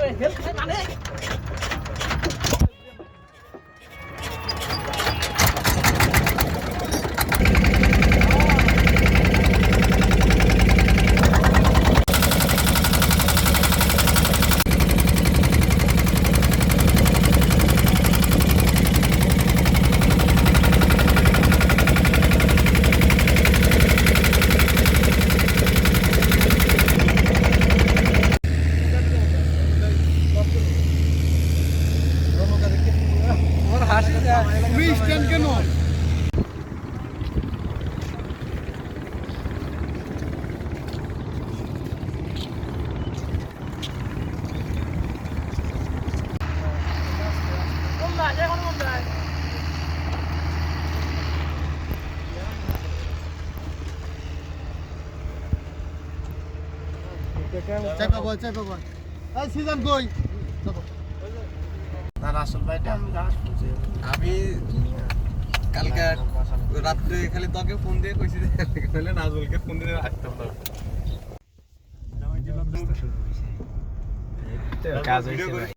对，别开慢点。স্ট্যান্ড কেন চাপা বল চাপা বল এই সিজন কই তার আসল ভাইটা আমি আমি কালকে রাত্রে খালি তোকে ফোন দিয়ে কইছি যে তাহলে নাজবুলকে ফোন দিয়ে আসতাম না। কাজ হইছে ভাই।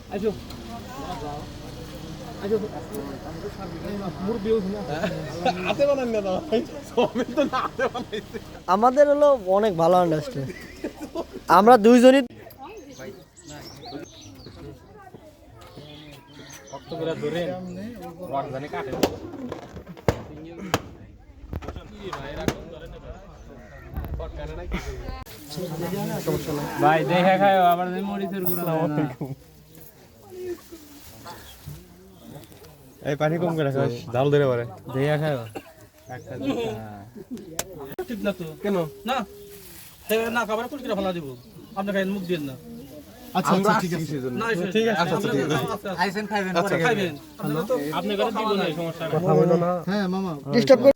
বানাইছে আমাদের হলো অনেক ভালো আন্ডারস্ট্যান্ড আমরা দুইজনই ভাই দেখে খায় আবার মরিচের গুঁড়া এই পানি কম করে খাস জাল ধরে পারে দেখে খায় ঠিক না তো। কেন? না না খাবার কুল করে ফেলা দিব। আপনি খাইন মুখ দিয়ে না। আচ্ছা আচ্ছা ঠিক আছে। না ঠিক আছে আচ্ছা ঠিক আছে। আইসেন খাইবেন পরে খাইবেন। আপনারা তো আপনি করে দিব না সমস্যা? কথা বলো না? হ্যাঁ মামা। ডিস্টার্ব করে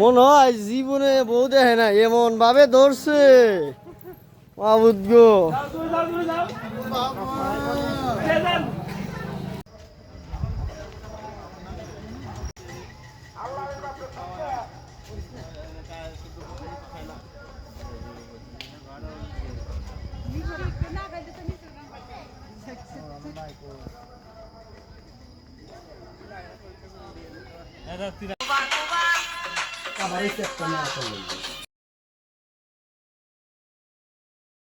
মনে হয় জীবনে বউ দেখে না এমন ভাবে ধরছে। মাবুদ গো। আবার এই চেকটা